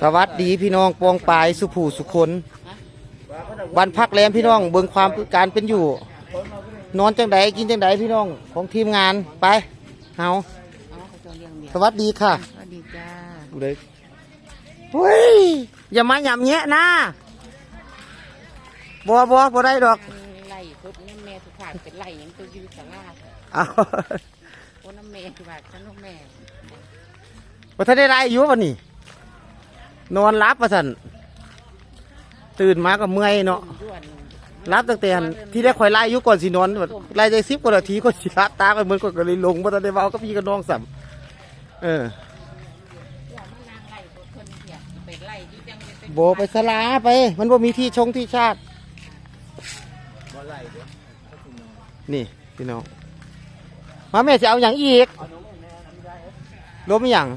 สวัสดีพี่น้องปองปายสุภูสุคนวันพักแรมพี่น้องเบิ่งความการเป็นอยู่ นอนจังไดกินจังไดพี่น้องของทีมงานไปเฮาเอาเขาจะเลี้ยงเมียสวัสดีค่ะสวัสดีจ้าดูเลยเฮ้ยอย่ามาหยำแงะนะบัวบัวบัวได้ดอกไล่พุทธน้ำแม่สุขานเป็นไล่หยังตัวอยืดสาราเอาโอ้น้ำแม่สุขานฉันน้ำแม่ว่าถ้าได้ไรอยู่วันนี้ นอนรับประสันตื่นมาก็เมื่อยเนาะรับตั้งแต่ที่ได้คอยไล่อยุก่อนสินอนไล่ได้สิบกว่านาทีก็สิรับตากันเหมือนก็เลยลงมาตอนได้เว้าก็พี่กับน้องสัมเออโบไปสลาไป มันบ่มีที่ชงที่ชาตินี่พี่น้องมาแม่จะเอาอย่างอีกล้มอย่าง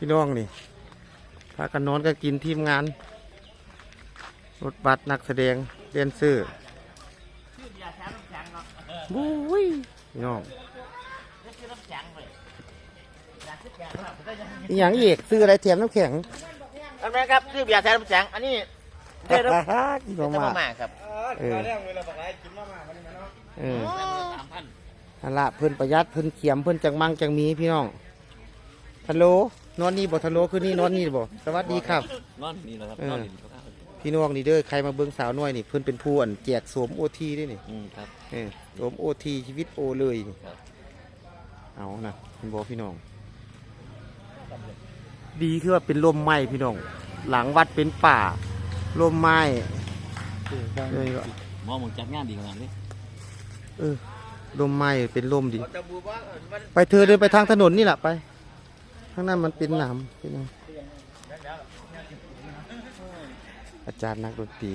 พี่น้องนี่พากันนอนก็กินทีมงาน รถบัสนักแสดงเดนเซอร์บุ้ยพี่น้องอหย่างอีกซื้ออะไรแถมน้ำแข็งอันนี้ครับชื่อเบียร์แท้น้ำแข็งอันนี้เทน้ำกินเทมาน้ำมาครับเออเออนั่นละเพิ่นประหยัดเพิ่นเขียมเพิ่นจังมังจังมีพี่น้องทะโล นอนนี่บ่ทะโลคือนี่นอนนี่บ่สวัสดีครับ นอนนี่แหละครับเออ นอนนี่ครับพี่น้องนี่เด้อใครมาเบิ่งสาวน้อยนี่เพิ่นเป็นผู้อันแจกสวมโอทีด้วยนี่อืมครับ เออสวมโอทีชีวิตโอเลยนี่ครับ เอานะเห็นบอกพี่น้อง ดีคือว่าเป็นลมไม้พี่น้อง หลังวัดเป็นป่าลมไม้เลยก็หมอมึงจัดงานดีขนาดนี้เออลมไม้เป็นลมดี ไปเธอเดินไปทางถนนนี่แหละไป ข้างหน้ามันเป็นหนามพี่น้องอาจารย์นักดนตรี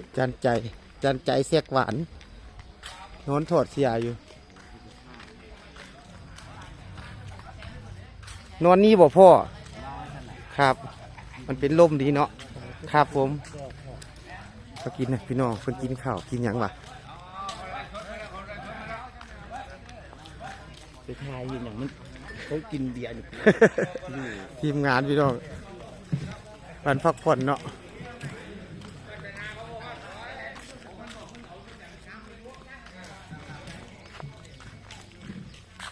อาจารย์ใจอาจารย์ใจเสียกหวานนอนถอดเสียอยู่ นอนนี่บ่พ่อ ครับ มันเป็นลมดีเนาะ ครับผมก็กินนะพี่น้องเพิ่นกินข้าวกินยังวะ ไปทายอย่างมันเขากินเบียร์อยู่ทีมงานพี่น้องวันพักผ่อนเนาะ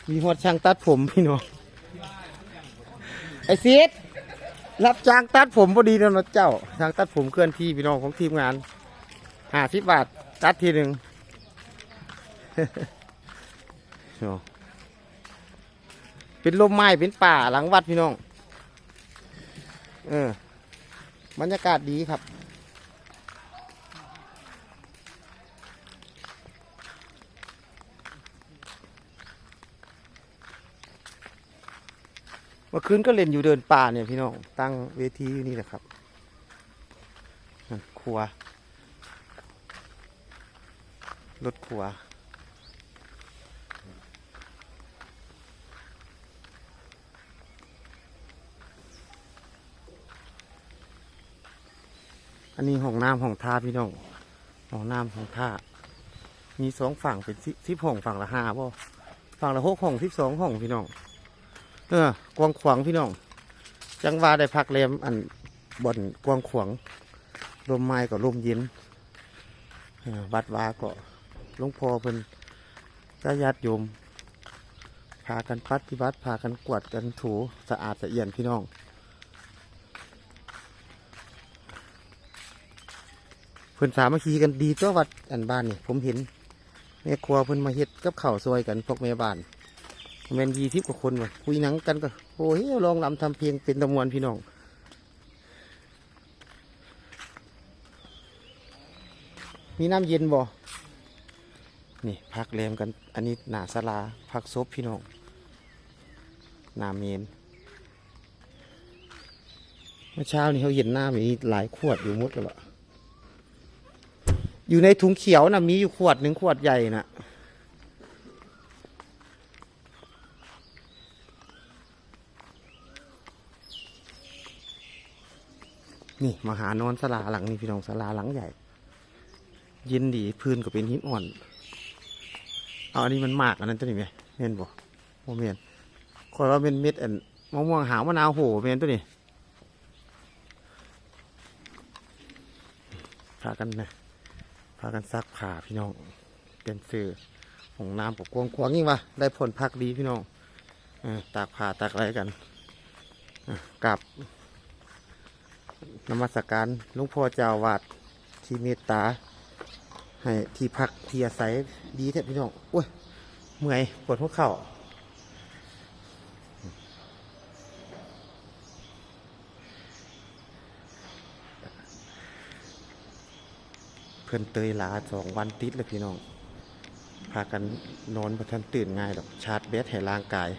มีหอดช่างตัดผมพี่น้องไอซีดรับจ้างตัดผมพอดีแล้วนะเจ้าช่างตัดผมเคลื่อนที่พี่น้องของทีมงานห้าสิบบาทตัดทีหนึ่ง เป็นลมไม้เป็นป่าหลังวัดพี่น้อง เออบรรยากาศดีครับ เมื่อคืนก็เล่นอยู่เดินป่าเนี่ยพี่น้อง ตั้งเวทีอยู่นี่แหละครับนั่นครัวรถครัว อันนี้ห้องน้ำห้องท่าพี่น้องห้องน้ำห้องท่ามีสองฝั่งเป็นสิบห้องฝั่งละห้าบ่ฝั่งละหกห้องสิบสองห้องพี่น้องเออกวางขวางพี่น้องจังหวาได้พักแรมอันบ่อนกวางขวางลมไม้ก็ลมเย็นเออวัดวาก็หลวงพ่อเพิ่นก็ญาติโยมพากันปัดพิบัติพากันกวดกันถูสะอาดสะเอียนพี่น้อง เพิ่อนสามัคคีกันดีตัววัดอันบ้านนี่ผมเห็นแม่ครัวเพิ่อนมาเฮ็ดกับข้าวซอยกันพวกแม่บ้านแมนยีทิพกว่าคนว่ะคุยหนังกันก็โอ้ยลองลำทำเพลงเป็นตะมวนพี่น้องมีน้ำเย็นบ่นี่พักแรมกัน อันนี้หนาสลาพักซบพี่น้องหนาเมนเมื่อเช้านี่เขาเย็นหน้ามีหลายขวดอยู่หมดแล้วล่ะ อยู่ในถุงเขียวนะมีอยู่ขวดหนึ่งขวดใหญ่นะนนี่มาหานอนสลาหลังนี่พี่น้องสลาหลังใหญ่ เย็นดีพื้นก็เป็นหินอ่อน เอาอันนี้มันมากอันนั้นตัวนี้ไหมเห็นบ่โมเมนคอยว่าเป็นเม็ดอันมะม่วงหาวมะนาวโหเมนตัวนี้พากันนะากันซักผ้าพี่น้องเป็นสื่อของน้ำปกกวงควางยิ่งวะได้ผลพักดีพี่น้องอตากผ้าตากอะไรกันกับนมัสการลุงพ่อเจ้าวาดที่เมตตา ให้ที่พักที่อาศัยดีแท้พี่น้องโอ้ยเมื่อยปวดหัวเข่า เพื่อนเตยลาสองวันติดเลยพี่น้อง พากันนอนประทันตื่นง่ายดอกชาร์จแบตให้ร่างกาย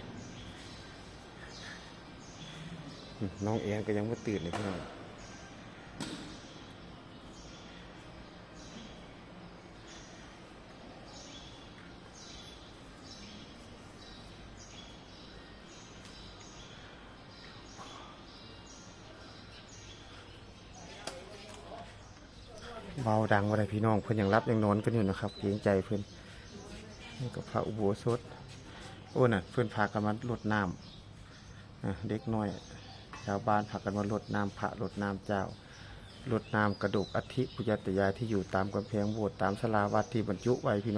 น้องเองก็ยังไม่ตื่นเลยพี่น้อง เบาดังว่าไรพี่น้องเพื่อนยังรับยังนอนกันอยู่นะครับเกรงใจเพื่อนนี่ก็พระอุโบสถโอ้น่ะเพื่อนพากันมาลดน้ำเด็กน้อยชาวบ้านพากันมาลดน้ำพระลดน้ำเจ้าลดน้ำกระดูกอธิปุญญาตยายที่อยู่ตามกำแพงโบสถ์ตามสลาวัดที่บรรจุไว้พี่น้อง